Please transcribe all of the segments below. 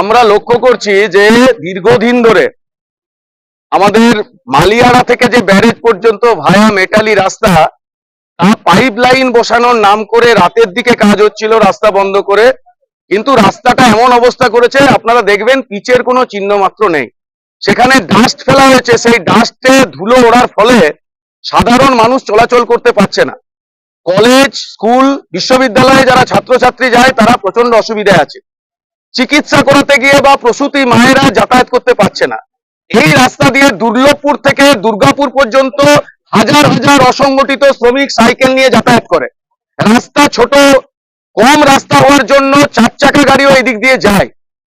আমরা লক্ষ্য করছি যে দীর্ঘদিন ধরে আমাদের মালিয়াড়া থেকে যে ব্যারেজ পর্যন্ত ভায়া মেটালি রাস্তা, তা পাইপ লাইন বসানোর নাম করে রাতের দিকে কাজ হচ্ছিল, রাস্তা বন্ধ করে। কিন্তু রাস্তাটা এমন অবস্থা করেছে, আপনারা দেখবেন পিচের কোনো চিহ্ন মাত্র নেই। সেখানে ডাস্ট ফেলা হয়েছে, সেই ডাস্টে ধুলো ওড়ার ফলে সাধারণ মানুষ চলাচল করতে পারছে না। কলেজ স্কুল বিশ্ববিদ্যালয়ে যারা ছাত্রছাত্রী যায়, তারা প্রচণ্ড অসুবিধায় আছে। চিকিৎসা করাতে গিয়ে বা প্রসূতি মায়েরা যাতায়াত করতে পারছে না। এই রাস্তা দিয়ে দুর্লভপুর থেকে দুর্গাপুর পর্যন্ত হাজার হাজার অসংগঠিত শ্রমিক সাইকেল নিয়ে যাতায়াত করে। রাস্তা ছোট, কম রাস্তা হওয়ার জন্য চার চাকা গাড়িও এদিক দিয়ে যায়।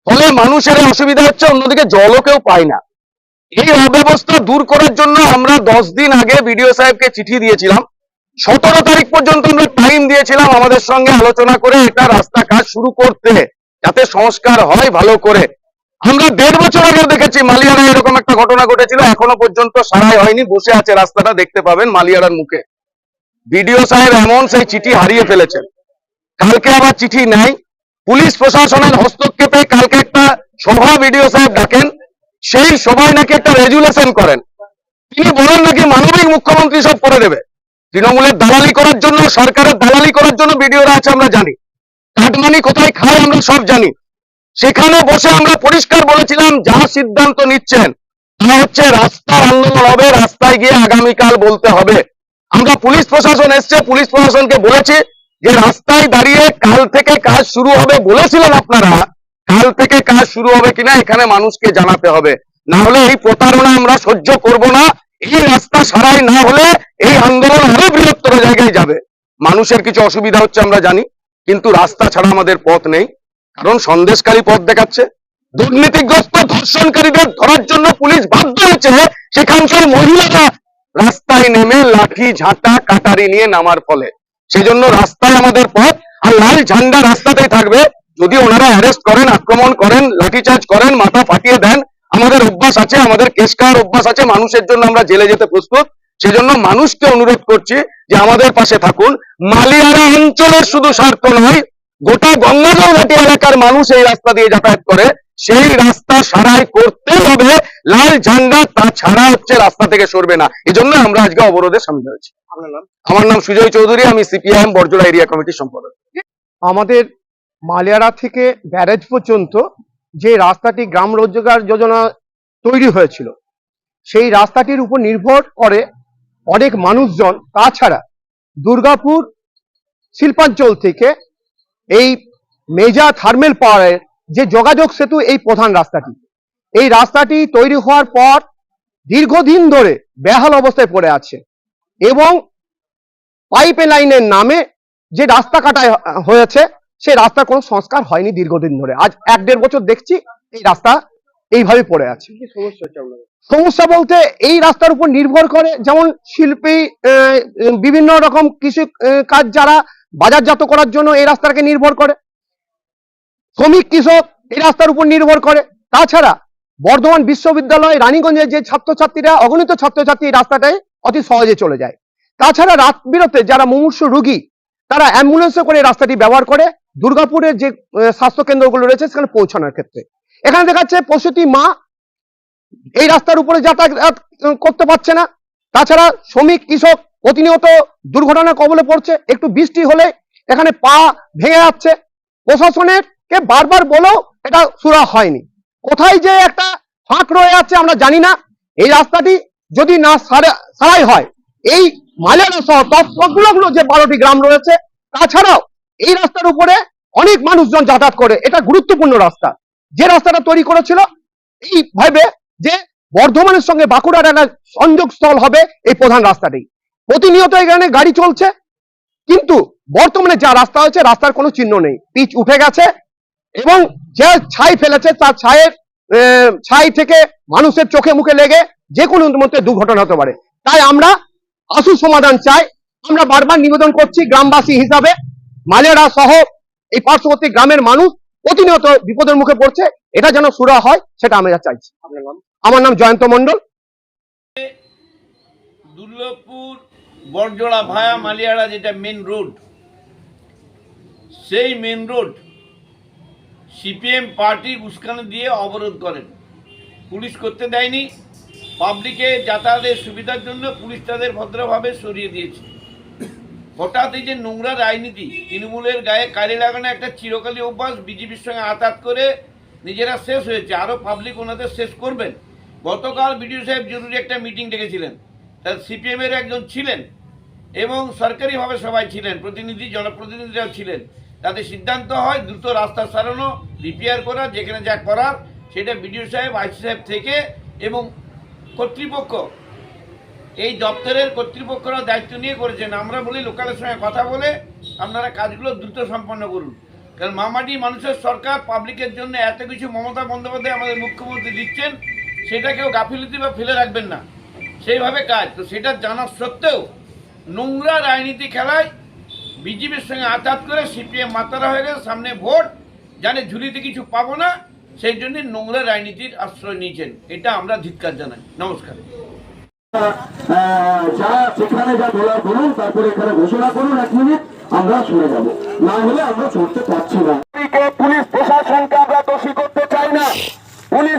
ফলে মানুষের অসুবিধা হচ্ছে, অন্যদিকে জলও কেউ পায় না। এই অব্যবস্থা দূর করার জন্য আমরা দশ দিন আগে বিডিও সাহেবকে চিঠি দিয়েছিলাম। সতেরো তারিখ পর্যন্ত আমরা টাইম দিয়েছিলাম আমাদের সঙ্গে আলোচনা করে এটা রাস্তা কাজ শুরু করতে। যাতে সংস্কার হয় ভালো করে। আমরা দেড় বছর আগে দেখেছি মালিয়ারা এরকম একটা ঘটনা ঘটেছিল, এখনও পর্যন্ত সারাই হয়নি, বসে আছে রাস্তাটা, দেখতে পাবেন মালিয়ারার মুখে। বিডিও সাহেব এমন সেই চিঠি হারিয়ে ফেলেছেন। কালকে আবার চিঠি নাই। পুলিশ প্রশাসনের হস্তক্ষেপে কালকে একটা সভা বিডিও সাহেব ডাকেন, সেই সভায় নাকি একটা রেজুলেশন করেন। তিনি বলেন নাকি মানবিক মুখ্যমন্ত্রী সব করে দেবে। তৃণমূলের দালালি করার জন্য, সরকারের দালালি করার জন্য বিডিওরা আছে, আমরা জানি। কাটমানি কোথায় খায় আমরা সব জানি। সেখানে বসে আমরা পরিষ্কার বলেছিলাম, যা সিদ্ধান্ত নিচ্ছেন, তা হচ্ছে রাস্তার আন্দোলন হবে, রাস্তায় গিয়ে আগামীকাল বলতে হবে। আমরা পুলিশ প্রশাসন এসছে, পুলিশ প্রশাসনকে বলেছি যে রাস্তায় দাঁড়িয়ে কাল থেকে কাজ শুরু হবে বলেছিলেন আপনারা, কাল থেকে কাজ শুরু হবে কিনা এখানে মানুষকে জানাতে হবে। না হলে এই প্রতারণা আমরা সহ্য করব না, এই রাস্তা সারাই না হলে এই আন্দোলন আরও বৃহত্তর জায়গায় যাবে। মানুষের কিছু অসুবিধা হচ্ছে আমরা জানি। কিন্তু রাস্তা ছাড়া আমাদের পথ নেই। কারণ সন্দেশকারী পথ দেখাচ্ছে। দুর্নীতিগ্রস্ত ধর্ষণকারীদের ধরার জন্য পুলিশ বাধ্য হয়েছে সেখানকার মহিলারা রাস্তায় নেমে লাঠি, ঝাঁটা, কাটারি নিয়ে নামার ফলে। সেজন্য রাস্তায় আমাদের পথ আর লাল ঝান্ডা রাস্তাতেই থাকবে। যদি ওনারা অ্যারেস্ট করেন, আক্রমণ করেন, লাঠিচার্জ করেন, মাথা ফাটিয়ে দেন, আমাদের অভ্যাস আছে, আমাদের কেস খাওয়ার অভ্যাস আছে, মানুষের জন্য আমরা জেলে যেতে প্রস্তুত। সেজন্য মানুষকে অনুরোধ করছি যে আমাদের পাশে থাকুন। মালিয়ারা অঞ্চলের শুধু স্বার্থ নয় গোটা গঙ্গাজল ঘাটি এলাকার মানুষ এই রাস্তা দিয়ে যাতায়াত করে। সেই রাস্তা সারাই করতে হবে। লাল ঝান্ডা তাছাড়া হচ্ছে রাস্তা থেকে সরবে না। এজন্য আমরা আজকে অবরোধে সামিল হয়েছি। আমার নাম সুজয় চৌধুরী আমি সিপিআইএম বরজোড়া এরিয়া কমিটির সম্পাদক। আমাদের মালিয়ারা থেকে ব্যারেজ পর্যন্ত যে রাস্তাটি গ্রাম রোজগার যোজনা তৈরি হয়েছিল সেই রাস্তাটির উপর নির্ভর করে অনেক মানুষজন, তাছাড়া দুর্গাপুর শিল্পাঞ্চল থেকে এই মেজা থার্মেল পাওয়ারের যে যোগাযোগ সেতু, এই প্রধান রাস্তাটি। এই রাস্তাটি তৈরি হওয়ার পর দীর্ঘদিন ধরে বেহাল অবস্থায় পড়ে আছে এবং পাইপ লাইনের নামে যে রাস্তা কাটা হয়েছে, সেই রাস্তার কোনো সংস্কার হয়নি দীর্ঘদিন ধরে। আজ এক দেড় বছর দেখছি এই রাস্তা এইভাবে পড়ে আছে। কি সমস্যা হচ্ছে সমস্যা বলতে এই রাস্তার উপর নির্ভর করে যেমন শিল্পী বিভিন্ন রকম কৃষি কাজ যারা বাজারজাত করার জন্য এই রাস্তাকে নির্ভর করে। শ্রমিক, কৃষক এই রাস্তার উপর নির্ভর করে। তাছাড়া বর্ধমান বিশ্ববিদ্যালয়, রানীগঞ্জের যে ছাত্রছাত্রীরা, অগণিত ছাত্রছাত্রী এই রাস্তাটায় অতি সহজে চলে যায়। তাছাড়া রাত বিরতে যারা মুমূর্ষু রুগী, তারা অ্যাম্বুলেন্সে করে রাস্তাটি ব্যবহার করে দুর্গাপুরের যে স্বাস্থ্য কেন্দ্রগুলো রয়েছে সেখানে পৌঁছানোর ক্ষেত্রে। এখানে দেখা যাচ্ছে প্রসূতি মা এই রাস্তার উপরে যাতায়াত করতে পারছে না। তাছাড়া শ্রমিক, কৃষক প্রতিনিয়ত দুর্ঘটনার কবলে পড়ছে। একটু বৃষ্টি হলে এখানে পা ভেঙে যাচ্ছে। প্রশাসনের কে বারবার বলেও এটা সুরা হয়নি। কোথায় যে একটা ফাঁক রয়ে যাচ্ছে আমরা জানি না। এই রাস্তাটি যদি না সারাই হয়, এই তৎগুলো যে বারোটি গ্রাম রয়েছে, তাছাড়াও এই রাস্তার উপরে অনেক মানুষজন যাতায়াত করে। এটা গুরুত্বপূর্ণ রাস্তা। যে রাস্তাটা তৈরি করেছিল, এই ভাবে যে বর্ধমানের সঙ্গে বাঁকুড়ার একটা সংযোগ স্থল হবে এই প্রধান রাস্তাটি। প্রতিনিয়ত এখানে গাড়ি চলছে, কিন্তু বর্তমানে যা রাস্তা হয়েছে, রাস্তার কোনো চিহ্ন নেই। পিচ উঠে গেছে এবং যে ছাই ফেলেছে, তার ছায়ের ছাই থেকে মানুষের চোখে মুখে লেগে যে কোনো মধ্যে দুর্ঘটনা হতে পারে। তাই আমরা আশু সমাধান চাই। আমরা বারবার নিবেদন করছি গ্রামবাসী হিসাবে, মালেরা সহ এই পার্শ্ববর্তী গ্রামের মানুষ প্রতিনিয়ত বিপদের মুখে পড়ছে, এটা যেন সুরা হয়, সেটা আমরা চাইছি। আপনার আমার নাম জয়ন্ত মন্ডল দুর্লভপুর বরজোড়া ভায়া মালিয়াড়া যেটা মেন রোড সেই মেন রোড সিপিএম পার্টি উস্কানি দিয়ে অবরোধ করেন। পুলিশ করতে দেয়নি পাবলিকে যাতায়াতের সুবিধার জন্য পুলিশ তাদের ভদ্রভাবে সরিয়ে দিয়েছে। হঠাৎ এই যে নোংরা রাজনীতি, তৃণমূলের গায়ে কালি লাগানো একটা চিরকালী অভ্যাস, বিজেপির সঙ্গে আতাত করে নিজেরা শেষ হয়েছে। আরও পাবলিক ওনাদের শেষ করবেন। গতকাল বিডিও সাহেব জরুরি একটা মিটিং ডেকেছিলেন। তার সিপিএমের একজন ছিলেন এবং সরকারিভাবে সবাই ছিলেন, প্রতিনিধি, জনপ্রতিনিধিরাও ছিলেন। তাতে সিদ্ধান্ত হয় দ্রুত রাস্তা সারানো, রিপেয়ার করা, যেখানে যা করার, সেটা বিডিও সাহেব, আইসি সাহেব থেকে এবং কর্তৃপক্ষ। এই দপ্তরের কর্তৃপক্ষরা দায়িত্ব নিয়ে করেছেন। আমরা বলি, লোকালের সঙ্গে কথা বলে আপনারা কাজগুলো দ্রুত সম্পন্ন করুন। কারণ মামাটি মানুষের সরকার পাবলিকের জন্য এত কিছু মমতা বন্দ্যোপাধ্যায় আমাদের মুখ্যমন্ত্রী দিচ্ছেন সেটা কেউ গাফিলতি বা ফেলে রাখবেন না। সেইভাবে কাজ। তো সেটা জানা সত্ত্বেও নোংরা রাজনীতি খেলায় বিজেপির সঙ্গে আঘাত করে সিপিএম মাতারা হয়ে গেছে সামনে ভোট জানে ঝুলিতে কিছু পাবো না সেই জন্য নোংরা রাজনীতির আশ্রয় নিয়েছেন। এটা আমরা ধিক্কার জানাই। নমস্কার। যা সেখানে যা বলার বলুন তারপরে এখানে ঘোষণা করুন এক মিনিট আমরা শুনে যাব। না হলে আমরা চলতে পারছি না। পুলিশ আমরা দোষী করতে চাই না পুলিশ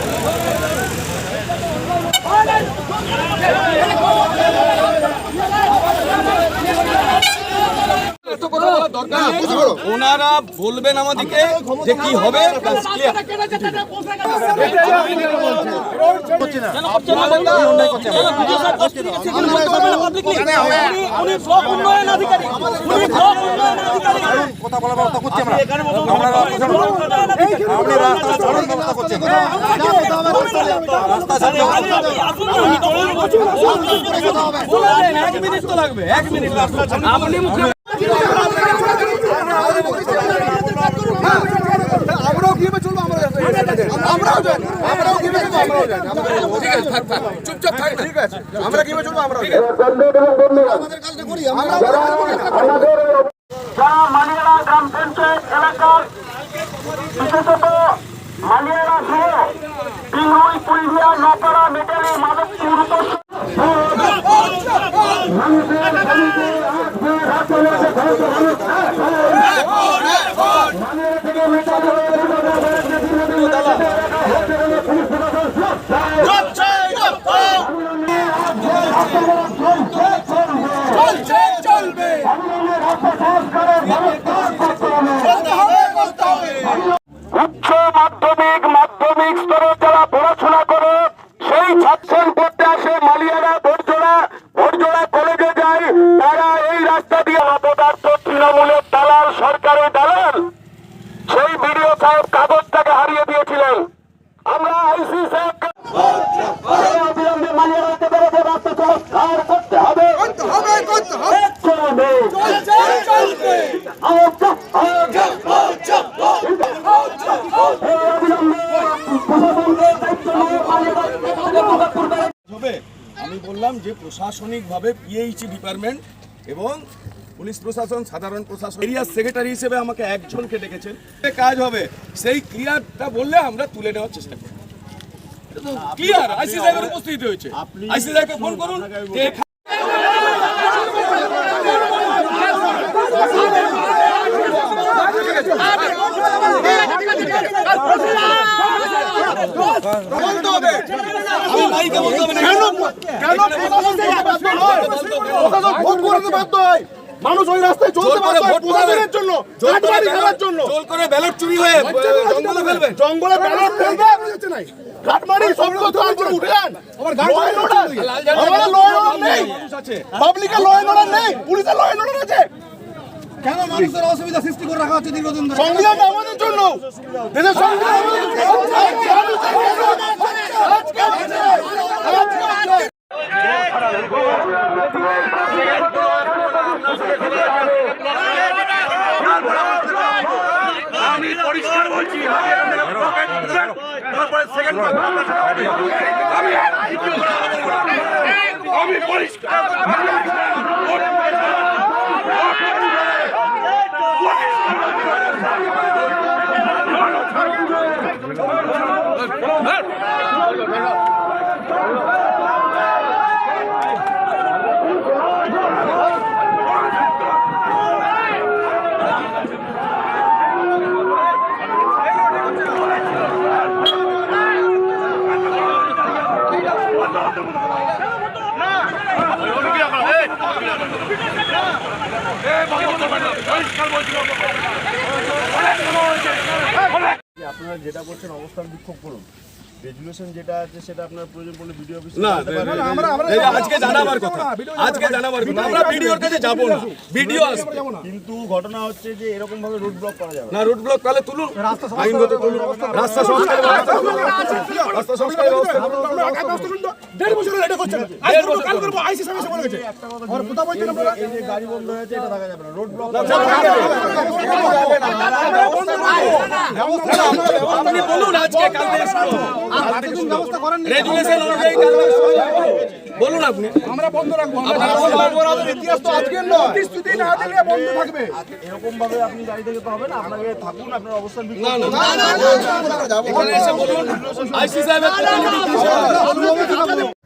ওনারা বলবেন আমাদেরকে যে কি হবে ব্যাস clear। এক মিনিট তো লাগবে এক মিনিট আপনি মুখে আমরাও গিয়ে চলবো আমরা আমরাও যাই চলবো আমরাও যাই। ঠিক আছে থাক থাক চুপচাপ থাক ঠিক আছে আমরা গিয়ে চলবো আমরাও যাই। আমাদের কাজটা করি আমরা যারা মালিয়ারা গ্রাম পঞ্চায়েত এলাকার বিশেষত মালিয়ারা সহ পিংরুই পুলভিয়া নপাড়া মেটালি মাধবপুর মানুষের বাড়িতে আসবে রাতে রাতে ঘরে মানুষ মালিয়া থেকে মেটালি হয়ে পুলিশ প্রশাসন উচ্চ মাধ্যমিক আমি বললাম যে প্রশাসনিকভাবে পিএইচি ডিপার্টমেন্ট এবং পুলিশ প্রশাসন সাধারণ প্রশাসন এরিয়ার সেক্রেটারি হিসেবে আমাকে একজনকে ডেকেছেন কাজ হবে। সেই ক্লিয়ারটা বললে আমরা তুলে নেওয়ার চেষ্টা করি ক্লিয়ার আইসি জায়গায় উপস্থিত হয়েছে। আইসি জায়গায় ফোন করুন। যে এখানে- আমি মাইকে বলতে হবে? না। কেন প্রশাসন ভোট করতে বাধ্য হয়। মানুষ ওই রাস্তায় চলতে করবে। প্রশাসনের জন্য জোর খেলার জন্য। জোর করে ব্যালট চুরি হয়ে জঙ্গলে ফেলবে। জঙ্গলে ব্যালট ফেলবে। কাটমানি সব কথা আজকে উঠে যান Law and order। আমাদের law and order নেই। পাবলিকের ল অ্যান্ড নেই। পুলিশের ল অ্যান্ড আছে। কেন মানুষের অসুবিধা সৃষ্টি করে রাখা হচ্ছে দীর্ঘদিন ধরে? সংবিধান আমাদের জন্য। দেশের সংবিধান পরিষ্কার বলছি তারপরে সেকেন্ড আমি পরিষ্কার Thank you. রেজুলেশন যেটা আছে সেটা আপনার প্রয়োজন পড়লে ভিডিও অফিসে না আমরা আমরা আজকে জানাবার কথা। আজকে জানাবার কথা। আমরা ভিডিওর কাছে যাব না। ভিডিও আসবে। কিন্তু ঘটনা হচ্ছে যে এরকম ভাবে রোড ব্লক করা যাবে না। রুট ব্লক তাহলে তুলুন। আইনগত তুলুন। রাস্তা সংস্কার রাস্তা সংস্কার ব্যবস্থা। দেড় বছর এটা করছেন আজ করব কাল করব আইসি সামনে বলে গেছে আর কোথা বলছেন আপনারা এই যে গাড়ি বন্ধ হয়েছে এটা দেখা যাবে না রোড ব্লক আপনি বলুন আজকে কাল ব্যবস্থা করেন রেজুলেশন অনুযায়ী কাল থেকে শুরু হবে। বলুন আপনি আমরা বন্ধ রাখব আমাদের ইতিহাস তো আজকের নয় প্রতিশ্রুতি না দিলে বন্ধ থাকবে এরকম ভাবে আপনি গাড়ি থেকে তো হবে না আপনাকে থাকুন আপনার অবস্থান না না না এখানে এসে বলুন আইসি সাহেবের প্রতিনিধি